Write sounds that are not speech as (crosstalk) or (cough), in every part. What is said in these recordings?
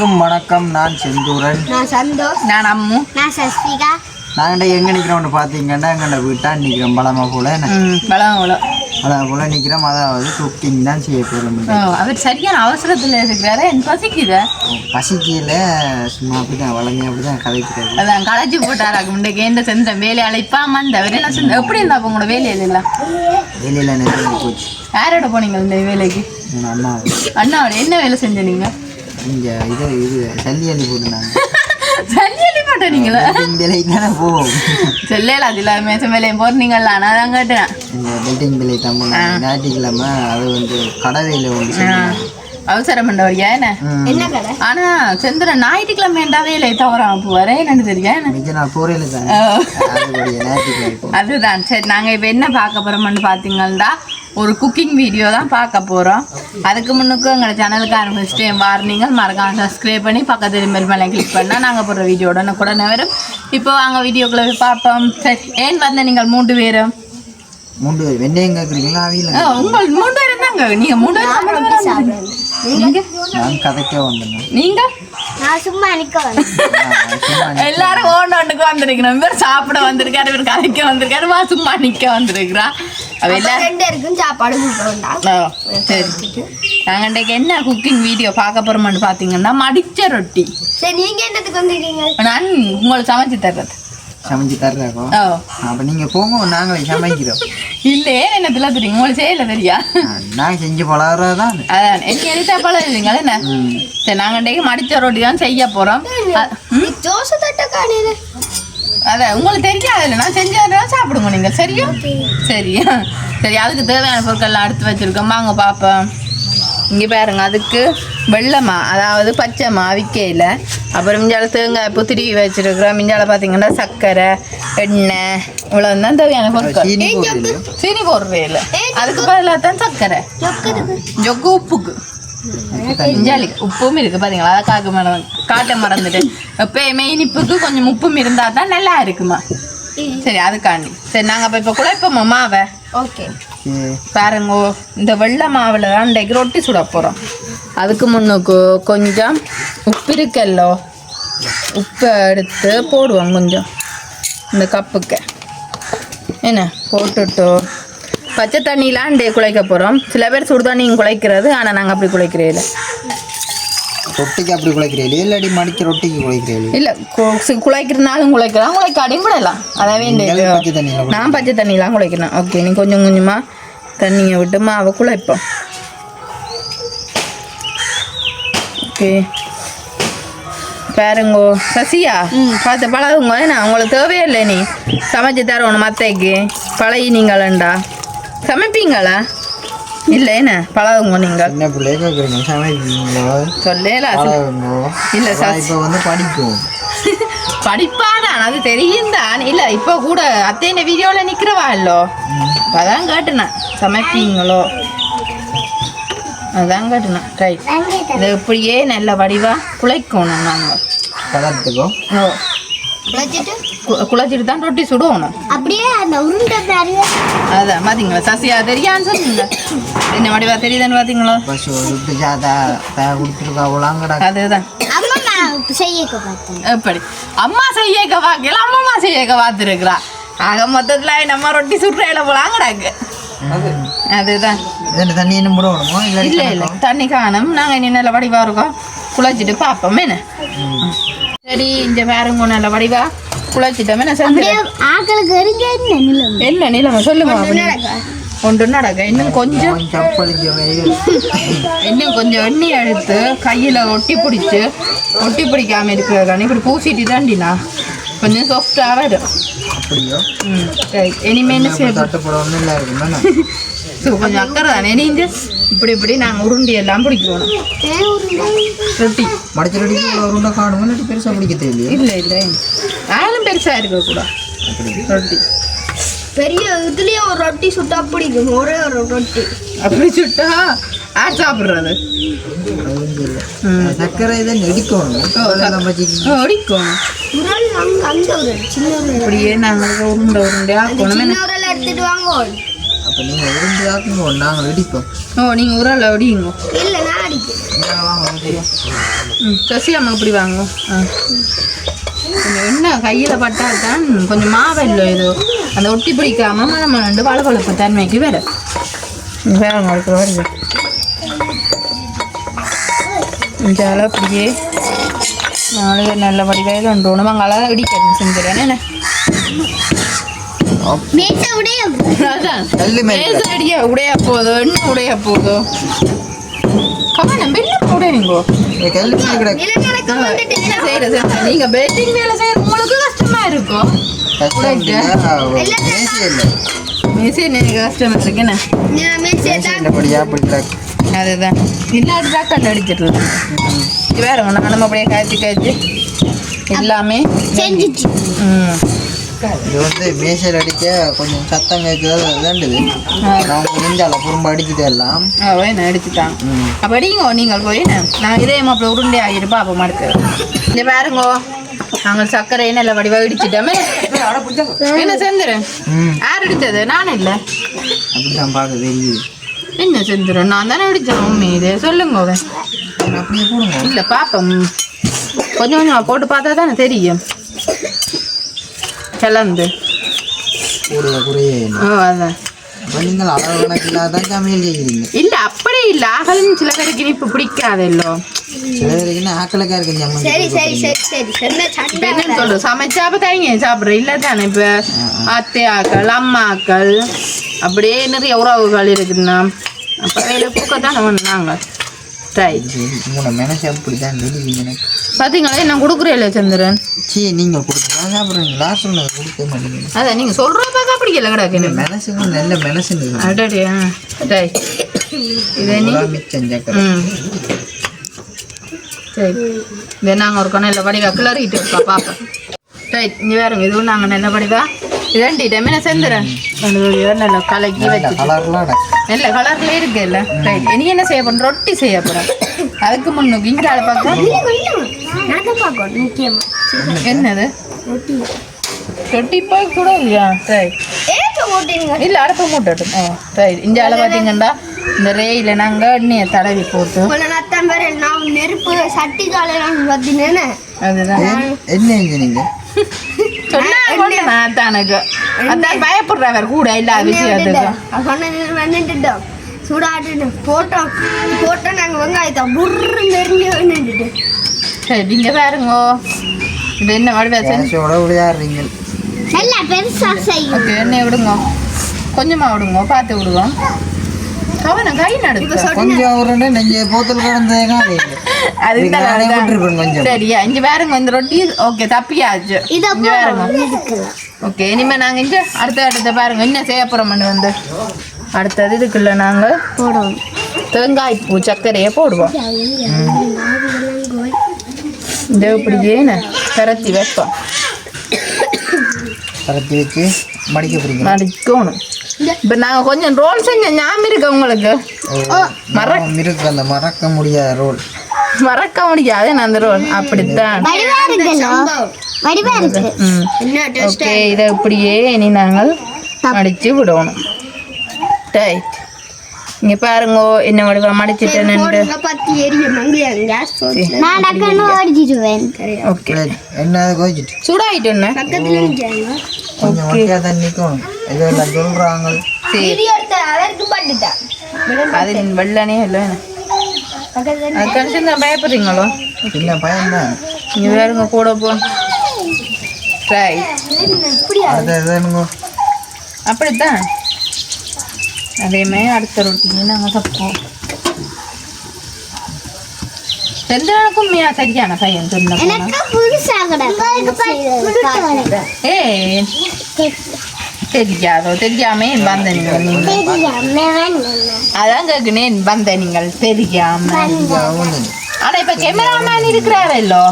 அனைவருக்கும் வணக்கம். நான் செந்தூரன். நான் சந்தோஷ். நான் அம்மு. நான் சஸ்திகா நாங்கள் எங்கே நிற்கிறோம்னு பார்த்தீங்கன்னா எங்கள்ட வீட்டா நிற்கிறோம் பலமா போல பழம் பழம் அதான் போல நிற்கிறோம் அதாவது குக்கிங் தான் செய்ய போகிறோம் அவர் சரியான அவசரத்தில் இருக்கிறாரு என் பசிக்குது? பசிக்கையில் சும்மா அப்படி தான் வளமையாக அப்படி தான் கதைக்கிறது. அதான் களைச்சி போட்டாராக்கு முன்னைக்கு எந்த செந்த வேலையை அழைப்பா மந்த அவர் என்ன செஞ்ச எப்படி இருந்தா உங்களோட வேலையில் இல்லை வெளியில் நிறைய போச்சு. யாரோட போனீங்க இந்த வேலைக்கு? எங்கள் அண்ணா அண்ணாவோட. என்ன வேலை செஞ்ச நீங்க? இங்கே இது இது சல்லி அள்ளி போட்டுனாங்க அள்ளி (laughs) போட்டீங்களா வேலைக்கு தானே போவோம் சொல்லல அது இல்லாம மேசம் வேலையும் போறீங்களா நான் அதான் கேட்டேன். இந்த பில்டிங் வேலை தமிழ் ஞாயிற்றுக்கிழமை அது வந்து கடவையில் வந்து செஞ்சாங்க. அவசரம் பண்ணவரியா என்ன? ம். என்ன கடை? ஆனா செந்திரன் ஞாயிற்றுக்கிழமை என்றா வேலை தவறாம போவாரே என்னன்னு தெரியா தானே. அதுதான். சரி நாங்கள் இப்போ என்ன பார்க்க போகிறோம்னு பார்த்தீங்கன்னா ஒரு குக்கிங் வீடியோ தான் பார்க்க போகிறோம் அதுக்கு முன்னுக்கு எங்களோட சேனலுக்கு ஆரம்பிச்சிட்டு வார்னிங்க மறக்காம சப்ஸ்கிரைப் பண்ணி பக்கத்து பெல் மேலே கிளிக் பண்ணால் நாங்கள் போடுற வீடியோட உடனே வரும் இப்போ வாங்க வீடியோக்குள்ள பார்ப்போம். சரி ஏன் வந்த நீங்கள் மூன்று பேரும்? மூன்று பேர். கேட்குறீங்களா ஆ, உங்கள் மூன்று பேரும் ரொட்டி சாப்பிடுறேன். நீங்கள் நான் கதைக்க வந்தேன். நீங்கள் நான் சும்மா நிக்க வந்தேன். எல்லாரும் ஓண்டு ஒன்றுக்கு வந்திருக்கிறோம் இவர் சாப்பிட வந்திருக்காரு. இவர் கதைக்க வந்திருக்காரு. வா சும்மா நிற்க வந்திருக்கிறா. அவ எல்லாரும் ரெண்டு பேருக்கும் சாப்பாடு சரி. நாங்கள் இன்றைக்கு என்ன குக்கிங் வீடியோ பார்க்க போகிறோம்னு பார்த்தீங்கன்னா மடிச்ச ரொட்டி. சரி நீங்க என்னத்துக்கு வந்திருக்கீங்க? நான் உங்களுக்கு சமைச்சு தர்றது. சமைச்சு தர்றாக்கோ ஓ. அப்போ நீங்கள் போங்க நாங்களே சமைக்கிறோம். இல்லை ஏன் என்னத்துல தெரியும்? உங்களுக்கு செய்யல தெரியா? நான் செஞ்சு பழகிறது தான் அதான் என்ன எழுத்தா பழம் இல்லைங்களா என்ன சரி நாங்கள் இன்றைக்கு மடிச்ச ரொட்டி தான் செய்ய போகிறோம் தோசை தட்ட காணியில அதான் உங்களுக்கு தெரியாது நான் செஞ்சதான் சாப்பிடுங்க நீங்கள் சரியா? சரியா சரி அதுக்கு தேவையான பொருட்கள்லாம் எடுத்து வச்சுருக்கோம். வாங்க பார்ப்போம் இங்கே பாருங்க அதுக்கு வெள்ளமா அதாவது பச்சைமா அவிக்கையில் அப்புறம் மிஞ்சால தேங்காய் பூ திருவி வச்சுருக்குறோம். மிஞ்சால பார்த்தீங்கன்னா சர்க்கரை எண்ணெய் இவ்வளோ தான் தேவையான பொருட்கள். சீனி போடுறீங்க? சீனி போடுறே இல்லை அதுக்கு பதிலாக தான் சர்க்கரை ஜொக்கு உப்புக்கு. இஞ்சாலி உப்பும் இருக்கு பாத்தீங்களா? அதை காக்க மரம் காட்ட மறந்துட்டு எப்பயுமே இனிப்புக்கு கொஞ்சம் உப்பும் இருந்தா தான் நல்லா இருக்குமா? சரி அதுக்காண்டி. சரி நாங்க அப்ப இப்ப குழைப்போமா மாவை? ஓகே. பாருங்க இந்த வெள்ளை மாவில் தான் இன்றைக்கு ரொட்டி சுட போகிறோம் அதுக்கு முன்னுக்கு கொஞ்சம் உப்பு இருக்கல்லோ. உப்பை எடுத்து போடுவோம் கொஞ்சம். இந்த கப்புக்கு. என்ன? போட்டுட்டு பச்சை தண்ணியெலாம் டே குழைக்க போகிறோம் சில பேர் சுடு தண்ணியும் குழைக்கிறது ஆனால் நாங்கள் அப்படி குழைக்கிறே இல்லை. ரொட்டிக்கு அப்படி குழைக்கிறீங்களே இல்லாட்டி மடிக்க ரொட்டிக்கு குழைக்கிறீங்களே இல்லை குழைக்கிறனாலும் குழைக்கலாம். குழைக்காடையும் விடலாம். அதாவே நீங்களே பச்சை தண்ணியில் நான் பச்சை தண்ணிலாம் குழைக்கிறேன் ஓகே நீ கொஞ்சம் கொஞ்சமாக தண்ணியை விட்டு மாவை குழைப்போம். ஓகே. பாருங்கோ சசியா பார்த்து பழகுங்க. என்ன உங்களுக்கு தேவையில்லை நீ. சமைச்சு தரணும் மத்தைக்கு. பழகி நீங்களண்டா சமைப்பீங்களா? இல்லை என்ன? பழகுங்க நீங்கள் சின்ன பிள்ளைய கேட்குறீங்க சமைப்பீங்களோ சொல்லலாம் பழகுங்கோ. இல்ல, அதான் இப்போ வந்து படிக்கும். (laughs) படிப்பாதான் அது தெரியும் தான் இல்லை இப்போ கூட அத்தையின் வீடியோவில் நிற்கிறவா இல்லோ? அதான் கேட்டுனேன். சமைப்பீங்களோ? அதான் கேட்டுனேன். ரைட் இதை இப்படியே நல்ல வடிவா குழைக்கணும் நாங்கள் கலர்த்துக்கோ ஓ. வச்சுட்டு கு- குழைச்சிட்டு தான் ரொட்டி சுடுவோணும். அப்படியே அந்த உருண்டை அதான் பார்த்தீங்களா சசியா தெரியான்னு சொன்னீங்க என்ன வடிவா தெரியுதுன்னு கொடுத்துருக்காவலாங்கடா அதுதான். அம்மா நான் செய்யக்க பார்த்தேன். எப்படி? அம்மா செய்யக்க பார்க்கல அம்மா செய்யக்க பார்த்துருக்குறா ஆக மொத்தத்தில் நம்ம ரொட்டி சுடுறையில போலாங்கடாக்கு அதுதான். தண்ணி இல்ல இல்லை. தண்ணி காணும். நாங்க இனி நல்ல வடிவா இருக்கோம். குழைச்சிட்டு பார்ப்போம் என்ன? சரி இந்த பாருங்க நல்ல வடிவா? குழைச்சிட்டோம் என்ன செஞ்சு என்ன நிலம்? சொல்லுங்க. ஒன்று நடக்க? இன்னும் கொஞ்சம். இன்னும் கொஞ்சம் எண்ணெய் எடுத்து கையில ஒட்டி பிடிச்சு ஒட்டி பிடிக்காம இருக்கிறதானே இப்படி பூசிட்டு தாண்டினா கொஞ்சம் சாஃப்டாக வரும். அப்படியோ? ம் சரி இனிமே என்ன செய்ய தட்டுப்பட ஒன்றும் இல்லை இருக்குமே ஸோ கொஞ்சம் அக்கறை தானே நீங்க இப்படி இப்படி நாங்கள் உருண்டி எல்லாம் பிடிக்கணும் ரொட்டி. மடிச்ச ரெடி ஒரு உண்டை காணுமோ இல்லாட்டி பெருசாக பிடிக்க தெரியலையோ இல்லை இல்லை. ஆளும் பெருசா இருக்கக்கூடாது அப்படி. ரொட்டி. பெரிய இதுலயே ஒரு ரொட்டி சுட்டா பிடிக்கும். ஒரே ஒரு ரொட்டி. அப்படி சுட்டா யார் சாப்பிட்றது? சர்க்கரை இதை நெடிக்கணும். உரல் இப்படியே நாங்கள் உருண்டை உருண்டை சின்ன உரல் எடுத்துட்டு வாங்க. அப்போ நீங்கள் உருண்டு ஆக்குங்க நாங்கள் இடிப்போம் ஓ நீங்கள் உரல் அடிங்க இல்ல நான் அடிக்கிறேன் இங்க வாங்க. ம் சசி அம்மா இப்படி வாங்க ஆ. கொஞ்சம் என்ன கையில் பட்டால் தான் கொஞ்சம் மாவில்லை இது அந்த ஒட்டி பிடிக்காம நம்ம ரெண்டு வளவளப்பு தன்மைக்கு வேற. வேற உங்களுக்கு வருது இந்த அளவு அப்படியே நாளைக்கு நல்ல வடிவாக ரெண்டு ஒன்று மங்கால இடிக்கிறது செஞ்சிடறேன் என்ன? மேச உடைய அதான். மேச அடியா உடைய போதோ என்ன உடைய போதோ. கவனம் என்ன செய்யறது நீங்க? பெட்டிங் வேலை செய்யறது உங்களுக்கு கஷ்டமா இருக்கும் கஷ்டம் இல்லையா? மேசை இல்லை மேசே எனக்கு கஷ்டம் இருக்கு? என்ன? அதுதான். இல்லாட்டி தான் கண்டு அடிச்சிடலாம் இது வேற நம்ம அப்படியே காய்ச்சி காய்ச்சி எல்லாமே செஞ்சிச்சு. ம். இது வந்து மேசையில் அடிக்க கொஞ்சம் சத்தம் கேட்குறது ஆ. நான் முடிஞ்சால குறும்ப அடிச்சுட்டு எல்லாம். வேணும் அடிச்சுட்டான். அப்போ அடிங்கோ நீங்கள் போய் நான் இதே மாப்பிள்ள உருண்டை ஆகிட்டு பார்ப்போம் அடுத்து இந்த பாருங்கோ நாங்கள் சர்க்கரையை நல்ல வடிவாக இடிச்சிட்டோமே என்ன செந்துறேன் ம். யார் அடித்தது? நானும் இல்லை. அப்படிதான் பார்க்க தெரியுது. என்ன செந்துறேன் நான் தானே அடித்தேன் உண்மை இது சொல்லுங்க. அவன். இல்லை பார்ப்போம் கொஞ்சம் கொஞ்சமாக போட்டு பார்த்தா தானே தெரியும். கலந்து. கூடிய குறைய ஓ அதான். அப்போ நீங்கள் அளவு கணக்கு இல்லாதான் சமையல் செய்கிறீங்க இல்லை அப்படி இல்லை. அகலும் சில பேருக்கு இனிப்பு பிடிக்காதல்லோ சில பேருக்கு என்ன ஆக்கலக்கா இருக்கு சம்மந்தி சரி சரி சரி சரி. என்ன சொல்லு. சமைச்சாப்ப தனிங்க சாப்பிட்ற இல்லை தானே இப்போ. அத்தையாக்கள் அம்மாக்கள். அப்படியே நிறைய உறவுகள் இருக்குதுண்ணா. அப்போ வேலை பூக்க தானே வந்தாங்க ட்ரை உங்களோட மனசு அப்படி தான் தெரியுது எனக்கு. பார்த்தீங்களா நான் கொடுக்குறேன் சந்திரன். சீ நீங்கள் கொடுத்துதான் சாப்பிட்றீங்களா சொன்னது கொடுக்க மாட்டேங்குது. அதான் நீங்கள் சொல்கிற பார்க்க பிடிக்கல கிடக்கு மனசுக்கு நல்ல மனசுன்னு அடடே ஆ ட்ரை இதை நீ சரி இதை நாங்கள் ஒரு நல்ல வடிவா கிளறிட்டு இருக்கோம் பார்ப்போம் ரைட் இங்கே வேறுங்க இதுவும் நாங்கள் நல்ல வடிவா. இரண்டு டைமே நான் செந்துறேன் நல்ல கலக்கி கலர்லாம் நல்ல கலர்ல இருக்கு இல்ல? ரைட் இனி என்ன செய்ய போறோம் ரொட்டி செய்ய போறோம் அதுக்கு முன்னுக்கு இங்க தான் பார்க்கணும். என்னது? ரொட்டி. ரொட்டி போய் கூட இல்லையா? ஓட்டிங்க இல்ல அடுப்பு மூட்டட்டும் ஓ ரைட் இந்த ஆளை பார்த்தீங்கன்னா இந்த ரேயில நாங்க எண்ணெயை தடவி போட்டு. நெருப்பு சட்டி காலையில் பார்த்தீங்கன்னா. அதுதான்? என்ன செஞ்சீங்க சொன்னா தானுக்கு அதான் பயப்படுறவர் கூட இல்லாத விஷயத்துக்கு சொன்னது வந்துட்டோம் சூடாட்டு போட்டோம் போட்டோம் நாங்கள் வெங்காயத்தை புர்ரு நெருங்கி வந்துட்டு சரி நீங்க பாருங்க. இது என்ன செஞ்சு கேஷோட விளையாடுறீங்க நல்லா பெருசா செய்யும் ஓகே எண்ணெய் விடுங்க. கொஞ்சமா விடுங்க பார்த்து விடுவோம் கவனம் கை நடுக்கு கொஞ்சம் ஒரு நெஞ்ச போத்தல் கடந்ததுனா அது கொஞ்சம். சரியா இங்க பாருங்க இந்த ரொட்டி ஓகே தப்பியாச்சு. இதை இங்க பாருங்க. ஓகே இனிமே நாங்க இங்க அடுத்த அடுத்த பாருங்க என்ன செய்ய போறோம்னு வந்து? அடுத்தது இதுக்குள்ள நாங்க போடுவோம் தேங்காய் பூ சர்க்கரையை போடுவோம் இந்த இப்படியே கரத்தி வைப்போம் கரத்தி வச்சு மடிக்க போறீங்க மடிக்கணும் இப்போ நாங்கள் கொஞ்சம் ரோல் செஞ்ச ஞாபகம் இருக்கு உங்களுக்கு மறக்க- இருக்கு அந்த மறக்க முடியாத ரோல் மறக்க முடியாது நான் அந்த ரோல் அப்படித்தான் ஓகே இதை இப்படியே இனி நாங்கள் மடிச்சு விடணும் ரைட் இங்கே பாருங்கோ என்ன வடிவா மடிச்சிட்டேன்னு போடுங்க பத்தி எரியும். நான் டக்குன்னு ஓடிச்சிடுவேன் ஓகே என்ன கோச்சிட்டு? சூடாயிட்டோன்னு பக்கத்துல நிற்கிறாங்க கொஞ்சம் ஒட்டியா தான் நிற்கும் இதெல்லாம் சொல்றாங்க. சரி. அதற்கு பண்ணிட்டேன். அது வெள்ளனே இல்லை. பக்கத்துல அது கணிச்சு தான் பயப்படுறீங்களோ? என்ன பயம்தான். இங்கே வேறுங்க கூட போ. ரைட் இப்படியா அது எதுனுங்க அப்படித்தான். அதேமாதிரி அடுத்த ரொட்டிக்கு நாங்கள் தப்போம் செந்தனுக்கும் மியா சரியான பையன் தெரியாதோ தெரியாம வந்த நீங்கள் அதான் கேட்குனேன் வந்த நீங்கள் தெரியாம. ஆனா இப்ப கேமராமேன் இருக்கிறாரல்லோ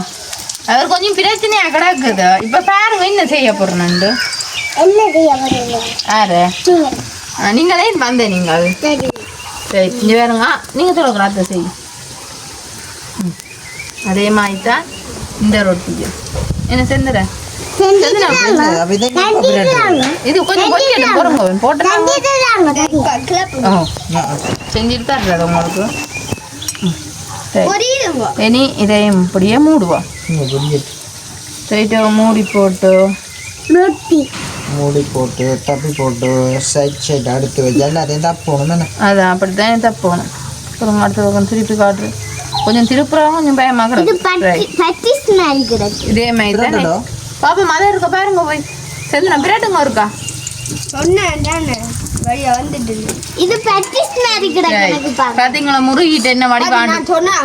அவர் கொஞ்சம் பிரச்சனையா கிடக்குது. இப்ப பாருங்க என்ன செய்ய போறேன்னு யாரு ஆ, நீங்களே வந்த நீங்கள். சரி. இங்க வேறுங்க நீங்க சொல்லுங்க அத்தை செய் ம். அதே மாதிரி தான் இந்த ரொட்டிக்கு என்ன செந்துற இதை கொஞ்சம் செஞ்சுட்டு தர்றது உங்களுக்கு. சரி. இனி இப்படியே மூடுவோம். ஸ்ட்ரைட்டை மூடி போட்டு. ரொட்டி மூடி போட்டு தப்பி போட்டு சைட் சைட் அடுத்து வச்சு எல்லாத்தையும் தப்பணும் தானே? அது அப்படித்தான் தப்போணும் அப்புறம் அடுத்த பக்கம் திருப்பி காட்டுரு கொஞ்சம் திருப்புறவங்க கொஞ்சம் பயமாக இதே மாதிரி தானே. பாப்பா மதம் இருக்க பாருங்க போய். சரி நான் பிராட்டுங்க இருக்கா. தானே பாத்தீங்களா முருகிட்டு என்ன வடி பாண்டு நான் சொன்னேன்.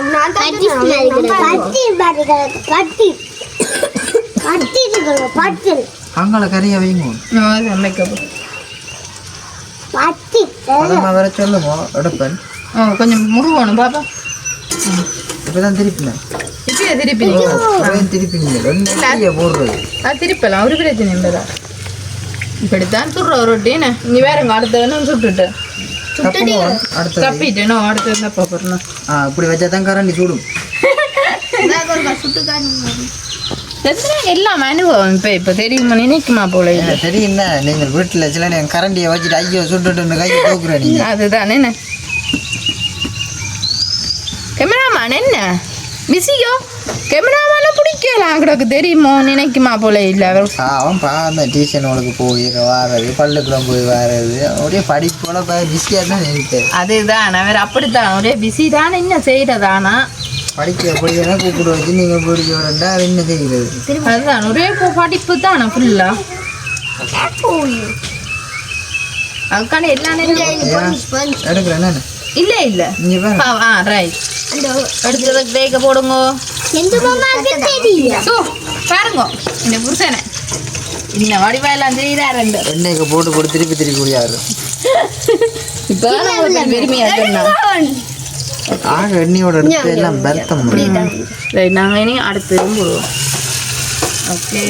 அங்கால கறியை வைங்க. பதமா வர சொல்லுங்க எடுப்பேன். கொஞ்சம் முருகணும் பாப்பா. இப்பதான் திருப்பினேன். அப்புறம் திருப்பினீங்க? கறியை போடுறது. அது திருப்பலாம். ஒரு பிரச்சனை இல்லைதா இப்படித்தான் சுடுற ஒரு ரொட்டின்னு நீ வேறங்க அடுத்த வேணும் சுட்டுட்டு. தப்பிட்டேனோ. அடுத்து என்ன பாப்பறணும் ஆ இப்படி வச்சா தான் கரண்டி சூடும். (laughs) எல்லாம் அனுபவம் இப்போ இப்போ தெரியுமா? நினைக்குமா போல இல்லை தெரியும் நீங்கள் வீட்டில் சில நேரம் கரண்டியை வச்சுட்டு ஐயோ சுட்டுட்டு கையை தூக்குற நீங்க (laughs) அதுதான் என்ன? கேமராமேன் என்ன? பிஸியோ கேமராமேன பிடிக்கலாம் கிடக்கு தெரியுமோ? நினைக்குமா போல இல்லை அவர் அவன் பா அந்த டியூஷன் உனக்கு போய் வாரது பள்ளிக்கூடம் போய் வாரது. அப்படியே படிப்போல பிஸியாக தான் நினைப்பேன் அதுதான் அவர் அப்படித்தான் ஒரே பிஸி தான் என்ன செய்யறதானா படிக்க படிக்கனா கூப்பிட்டு வச்சு நீங்கள் பிடிக்க விடண்டா அது என்ன செய்கிறது அதுதான் ஒரே இப்போ படிப்பு தானே ஃபுல்லா அதுக்கான எல்லா நேரம் எடுக்கிறேன் என்ன? இல்லை இல்லை. ஆ ரைட் எடுத்ததுக்கு தேய்க்க போடுங்க. பாருங்க. இந்த புருஷனை. இந்த வடிவாயெல்லாம் தெரியுதா ரெண்டு? எண்ணெய்க்கு போட்டு போட்டு திருப்பி திருப்பி குடியாரு. இப்போ ஆக எண்ணெயோட எடுத்து எல்லாம் பெருத்தம் ரைட் நாங்கள் இனி அடுத்து போடுவோம். ஓகே.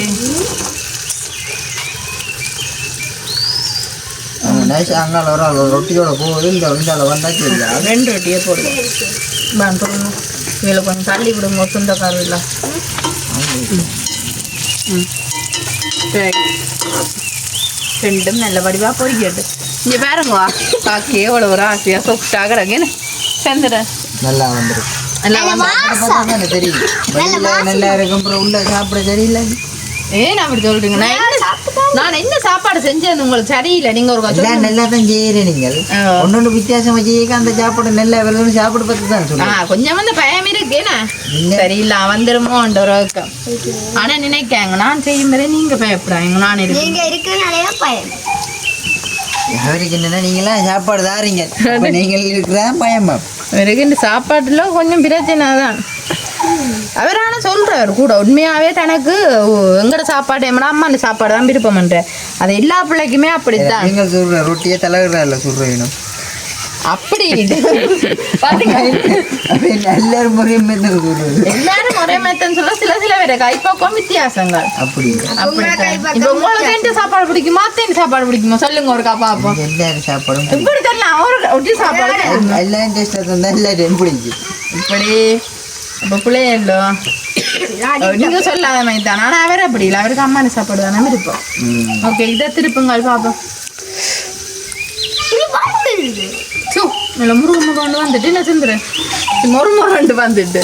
நைஸ் அங்கால ஒரு ஆள் ரொட்டியோட போகுது. இந்த இந்தால வந்தாச்சு இல்லையா ரெண்டு ரொட்டியே போடுவோம் பான் போடுங்க. இதில் கொஞ்சம் தள்ளி விடுங்க சொந்தக்காரர் இல்லை. ம். ரெண்டும் நல்ல வடிவாக பொறிக்கட்டு. இங்கே பாருங்க பாக்கி எவ்வளோ ஒரு ஆசையாக சொஃப்டாக நல்லா வந்துடும் எல்லாம் வந்து. எனக்கு தெரியும். வெளியில நல்லா இருக்கும் அப்புறம் உள்ள சாப்பிட சரியில்லை ஏன் அப்படி சொல்றீங்க நான் என்ன நான் என்ன சாப்பாடு செஞ்சது உங்களுக்கு சரியில்லை. நீங்க ஒரு கொஞ்சம் நல்லா தான் செய்யறேன் நீங்கள். ஆ. ஒன்னொன்று வித்தியாசமா செய்ய அந்த சாப்பாடு நல்லா வருதுன்னு சாப்பிட பற்றி தான் கொஞ்சம் வந்து பயம் இல்ல. சரியில்லை வந்துருமோன்ற ஒரு ஆனா நினைக்காங்க. நான் செய்யும் போதே நீங்க பயப்படாங்க நான் இருக்கேன் நீங்க இருக்கிறனாலே பயம். அவருக்கு என்னன்னா நீங்களாம் சாப்பாடு தாரீங்க. நீங்கள் இருக்கிறதான் பயமா இருக்கு இந்த சாப்பாட்டுல கொஞ்சம் பிரச்சனை தான். அவர் ஆனா சொல்றாரு கூட உண்மையாவே தனக்கு எங்கட சாப்பாடு எம்மடா அம்மா சாப்பாடு தான் விருப்பம்ன்ற அது எல்லா பிள்ளைக்குமே அப்படித்தான். நீங்கள் சொல்ற ரொட்டியே தலைவரா இல்லை சொல்றீங்க அப்படி பாத்தீங்க அப்ப எல்லாரும் சொல்றது எல்லாரும் ஒரே மெத்தன்னு சொல்ல சில சில பேர் கைப்பக்கம் வித்தியாசங்கள். அப்படி. இப்ப உங்களுக்கு எந்த சாப்பாடு பிடிக்குமா? தேன் சாப்பாடு பிடிக்குமா? சொல்லுங்க ஒரு பாப்போம். இங்க எல்லாரும் சாப்பாடும் இப்படி தெரியல ஒரு ஒட்டி சாப்பாடு? எல்லாரும் டேஸ்டாக தந்தா எல்லாரும் பிடிக்கும். இப்படி. அப்ப பிள்ளையல்லோ நீங்க சொல்லாத மாதிரி தான். ஆனா அவர் அப்படி இல்லை. அவருக்கு அம்மா சாப்பாடு தானே இருப்போம். ஓகே இதை திருப்புங்கள் பாப்போம். நல்ல முருகு முருகண்டு வந்துட்டு என்ன செந்துறேன் மொறு முருகண்டு வந்துட்டு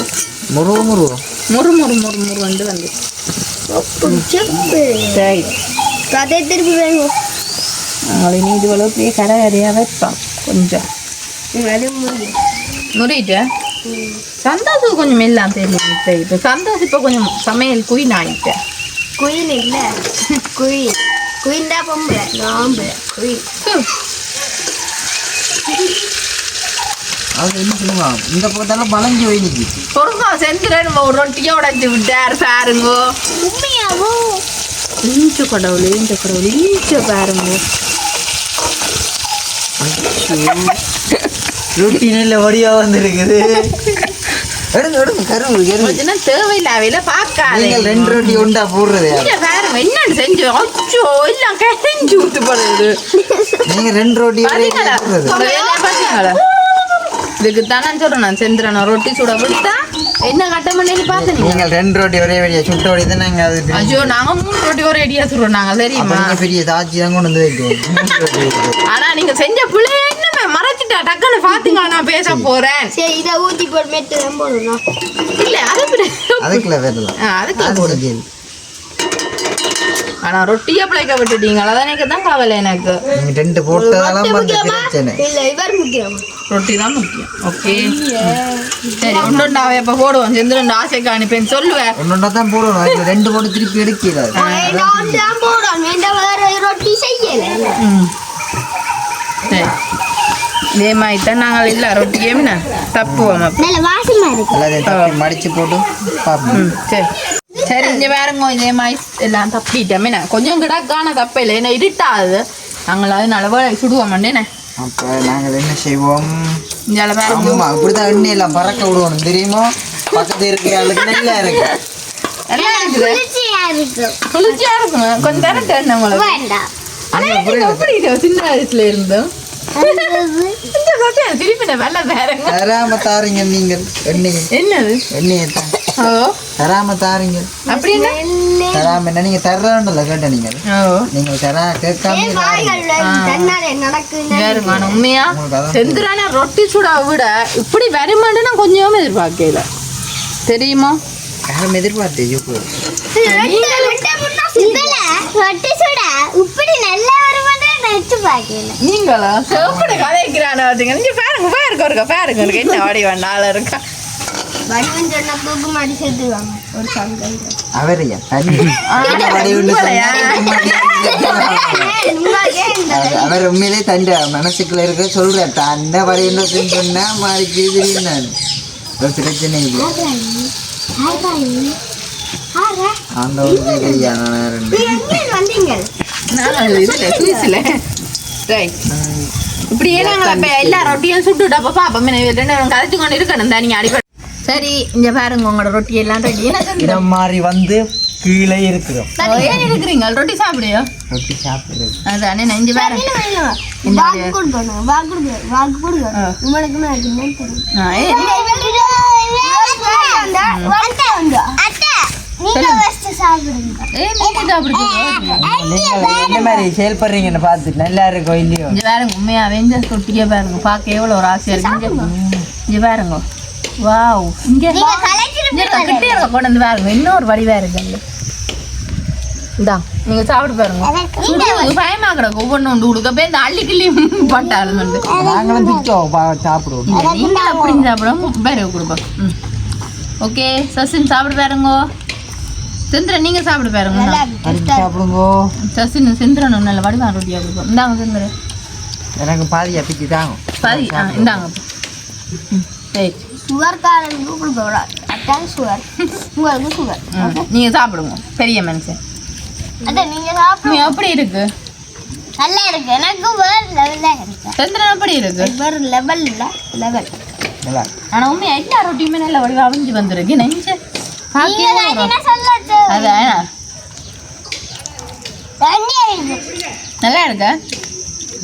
முருகு முருகு முறு முறு முறு முருகண்டு வந்து செப்பு சரி அதே திருப்பி வேணும் நாளை நீ இது வளர்த்து கடை கடையாக வைப்பான் கொஞ்சம் முறிட்டு சந்தோஷம் கொஞ்சம் எல்லாம் தெரியும் இப்போ இப்போ சந்தோஷம் இப்போ கொஞ்சம் சமையல் குயின் ஆகிட்டேன் குயின் இல்ல குயின் குயின் தான் பொம்பளை நாம்பளை குயின் அது என்ன சொல்லுவான் இந்த போட்டாலும் பழங்கி வைனிக்கு பொறுங்க செந்துறேன் ஒரு ரொட்டியை உடைச்சு விட்டார் பாருங்கோ உண்மையாவோ? இஞ்ச கடவுள் இஞ்ச கடவுள் இஞ்ச பாருங்க. ரொட்டி நல்ல வடிவா வந்திருக்குது. எடுங்க எடுங்க கருவு கருவு கொஞ்சம் தேவையில்லாவில பார்க்காதே. நீங்கள் ரெண்டு ரொட்டி உண்டா போடுறது பாருங்க என்னன்னு செஞ்சு அச்சோ எல்லாம் கிழஞ்சு விட்டு போடுது நீங்க ரெண்டு ரொட்டி போடுறது. இதுக்கு தானே சொல்றேன். நான் செந்துறேன் ரொட்டி சுட விட்டா என்ன கட்ட பண்ணி பார்த்தீங்க நீங்கள் ரெண்டு ரோட்டி ஒரே வழியா சுட்ட வழி தான் நாங்கள் அது ஐயோ நாங்க மூணு ரொட்டி ஒரு அடியா சொல்றோம் நாங்க அப்ப தெரியுமா நீங்க பெரிய சாட்சி தான் கொண்டு வந்து வைக்கணும். மூணு ரோட்டி இருக்குது. ஆனா நீங்க செஞ்ச பிள்ளை என்னமே மறைச்சிட்டா டக்குன்னு பாத்தீங்களா நான் பேச போறேன். சரி இதை ஊற்றி போட்டு மெட்டு தான் போடணும். இல்ல அது விட. அதுக்குள்ள வரலாம் ஆ, அதுக்குள்ள அது போடு. சரி. ஆனா ரொட்டியை பிழைக்க விட்டுட்டீங்க. அதான் எனக்கு தான் கவலை எனக்கு. நீங்க ரெண்டு போட்டதாலும் பிரச்சனை. இல்லை இவர் முக்கியம்? ரொட்டி தான் முக்கியம். ஓகே. சரி நான் எப்போ போடுவோம் செந்திரன் ஆசைக்கு அனுப்பேன் சொல்லுவேன் ஒன்னொன்னா தான் அதுல ரெண்டு போட்டு திருப்பி வேற ரொட்டி செய்யலை. ம். சரி. இதே மாதிரி தான் நாங்கள் இல்லை ரொட்டியே என்ன? தப்புவோம் மடிச்சு போட்டு சரி. இங்கே வேறங்க இதே மாதிரி எல்லாம் தப்பிட்டோம் என்ன கொஞ்சம் கிடக்கான தப்பே இல்லை ஏன்னா இருட்டாது நாங்கள் அதனால வேலை சுடுவோம் மண்டேனே அப்ப நாங்கள் என்ன செய்வோம் இங்கே வேறங்க ஆமா இப்படிதான் எண்ணெய் எல்லாம் பறக்க விடுவோம் தெரியுமா பக்கத்து இருக்கு அதுக்கு நல்லா இருக்கு குளிர்ச்சியா இருக்கு குளிர்ச்சியாக இருக்குங்க கொஞ்சம் தரட்டு என்ன உங்களுக்கு வேண்டாம் எப்படி சின்ன வயசுல இருந்தோம் திருப்பி நான் தாரீங்க நீங்கள் என்னது ஓ தராம தாரீங்க. அப்படி என்ன தராம என்ன நீங்க தர்றோம்ல கேட்ட நீங்கள் ஓ. நீங்கள் தரா கேட்காம ஆனா உண்மையா? செந்துரான ரொட்டி சுடா விட இப்படி வருமானு நான் கொஞ்சமே எதிர்பார்க்கல. தெரியுமா? யாரும் எதிர்பார்த்து ரொட்டி சுட. இப்படி நல்லா நீங்களா? எப்படி கதைக்கிறான நீங்க பாருங்க பாருங்க இருக்கா பாருங்க இருக்கு என்ன வடி வேண்டால இருக்கா? வடிவன் சொன்ன மாடி சேர்த்துவாங்க ஒரு அவரையா அவர் உண்மையிலே தண்ட மனசுக்குள்ள இருக்க சொல்ற தண்ட வரையின்னு சொன்னா தெரியும் நான் ஒரு பிரச்சனை இல்லை இப்படியே நாங்கள் எல்லா ரொட்டியும் சுட்டுட்டு அப்போ பாப்போம் ரெண்டு பேரும் கதைச்சு கொண்டு இருக்கணும் தான் நீங்கள் அடிப்படை சரி இங்க பாருங்க உங்களோட ரொட்டி எல்லாம் ரெடி இடம் மாறி வந்து கீழே இருக்கிறோம். ஏன் இருக்கிறீங்க ரொட்டி சாப்பிடுயோ ரொட்டி சாப்பிடுறது. அதானே பாருங்க நான் என்ன மாதிரி செயல்படுறீங்கன்னு பார்த்துட்டு நல்லா இருக்கும் இல்லையோ? இங்க பாருங்க உண்மையாவே இந்த பாருங்க பார்க்க எவ்வளோ ஒரு ஆசையா இருக்கு. இங்க இங்க பாருங்க. வாவ். இங்க கிட்டே இருக்க கொண்டு வந்து பாருங்க இன்னொரு வடிவா இருக்கு அங்க. இந்தா நீங்க சாப்பிட்டு பாருங்க. சுடுறது பயமா கிடக்கு ஒவ்வொன்று உண்டு. கொடுக்க போய் இந்த அள்ளி கிள்ளி பட்டாலும் வந்து நாங்களும் பிச்சோம் சாப்பிடுவோம். இல்ல, நீங்க அப்படி சாப்பிடாம வேற கொடுப்போம். ம். ஓகே சசின் சாப்பிட்டு பாருங்க. செந்திரன் நீங்க சாப்பிட்டு பாருங்க. சாப்பிடுங்கோ. சசின் செந்திரன் நல்ல வடிவா ரொட்டியா கொடுப்போம். இந்தாங்க செந்திரன் எனக்கு பாதியா பிச்சு தாங்க. ஆ இந்தாங்க. ம் சரி. சுகர் காரனுக்கு கொடுக்க அதான் சுகர். உங்களுக்கு சுகர். நீங்க சாப்பிடுங்க. பெரிய மனுஷன். அதான் நீங்க சாப்பிட நீ எப்படி இருக்கு? நல்லா இருக்கு. எனக்கு வேறு லெவலில் இருக்கு. சந்திரன் எப்படி இருக்கு? வேறு லெவல் இல்லை. லெவல் நல்லா ஆனா உண்மையா எல்லா ரொட்டியுமே நல்ல வடிவா அவிஞ்சு வந்திருக்கு. நெஞ்சு அதான் நல்லா இருக்கு?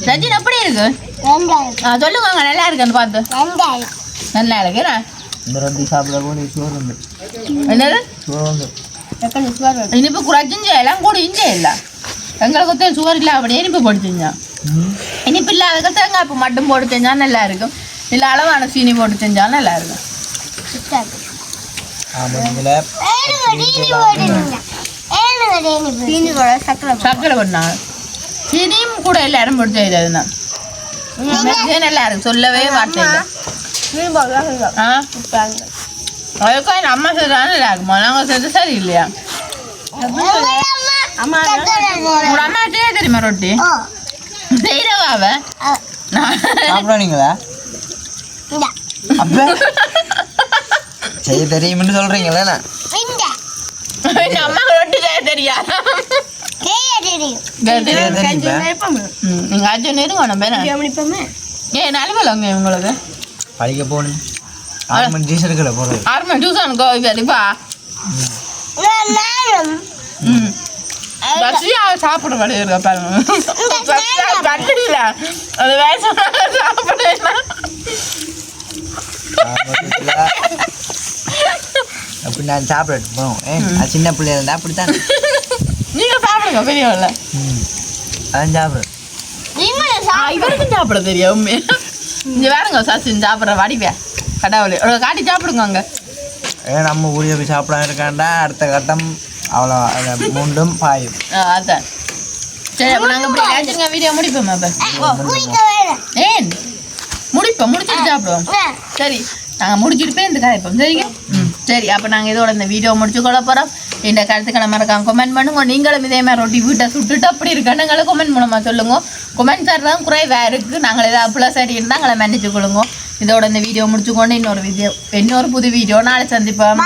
ரஜின் எப்படி இருக்கு? அங்க நல்லா இருக்குன்னு பார்த்து. நல்லா இருக்கு என்ன? இந்த ரொட்டி சாப்பிட கூட சோறு வந்து என்னது சோறு வந்து இனிப்பு குறைச்சும் செய்யலாம் கூட இஞ்சே இல்லை எங்களுக்கு சுகர் இல்லை அப்படியே இனிப்பு போட்டு செஞ்சோம் இனிப்பு இல்லாத தேங்காய் பூ மட்டும் போட்டு செஞ்சா நல்லா இருக்கும் இல்லை அளவான சீனி போட்டு செஞ்சா நல்லா இருக்கும் சக்கரை பண்ணாங்க சீனியும் கூட எல்லாரும் போட்டு செய்தது தான் நல்லா இருக்கு சொல்லவே வார்த்தை இல்லை சீனி போடுறாங்க ஆ? அதுக்கும் என் அம்மா செய்தாலும் நல்லா இருக்குமா நாங்கள் செஞ்சு சரி இல்லையா அம்மா? உங்களோட அம்மா செய்ய தெரியுமா ரொட்டி? செய்கிறவா அவ? சாப்பிடுவீங்களா இந்த. அப்ப? செய்ய தெரியும்னு சொல்றீங்களா அம்மாவுக்கு ரொட்டி செய்ய தெரியாது? கேய தெரியும். தெரியுமா. நீங்கள் அஜன் இருங்க நம்ம ஏன் நலுவலங்க உங்களுக்கு படிக்க போகணும் ஆறு மணி டீச்சர் இருக்கல போகிறது ஆறு மணி டியூஷன் கோ சரிப்பா நானும் ம் பஸ்ஸியா சாப்பிட இருக்கா பாருங்க கட்டிடல அது வயசு சாப்பிடலாம் நான் சாப்பிடட்டு போவோம் ஏன் சின்ன பிள்ளையா இருந்தா அப்படித்தான் நீங்க சாப்பிடுங்க பெரியவல்ல ம். அதான் ஆ, இவருக்கும் சாப்பிட தெரியும் உண்மையா. இங்க வேறுங்க சசின் சாப்பிட்ற வடிவே. கடவுளே. ஒரு காட்டி சாப்பிடுங்க அங்க. ஏன் நம்ம ஊழிய போய் சாப்பிடாம இருக்காண்டா? அடுத்த கட்டம் அவ்வளோ மூண்டும் பாயும். ஆ, அதான். சரி அப்போ நாங்கள் இப்படி ஏச்சுங்க வீடியோ முடிப்போம் அப்போ? ஏன்? முடிப்போம் முடிச்சுட்டு சாப்பிடுவோம். சரி நாங்கள் முடிச்சுட்டு போய் இந்த கதைப்போம் சரிங்க? ம் சரி அப்போ நாங்கள் இதோட இந்த வீடியோ முடிச்சு கொள்ள போகிறோம் இந்த கருத்துக்களை மறக்காம கமெண்ட் பண்ணுங்க. நீங்களும் இதே மாதிரி ரொட்டி வீட்டை சுட்டுட்டு அப்படி இருக்கானுங்களை கமெண்ட் மூலமாக சொல்லுங்க. கமெண்ட் சார் தான் குறைவாக இருக்குது நாங்கள் ஏதாவது அப்படிலாம் சரி இருந்தால் எங்களை மன்னிச்சு கொள்ளுங்க. இதோட இந்த வீடியோ முடிச்சுக்கொண்டு இன்னொரு வீடியோ இன்னொரு புது வீடியோ நாளை சந்திப்போம்.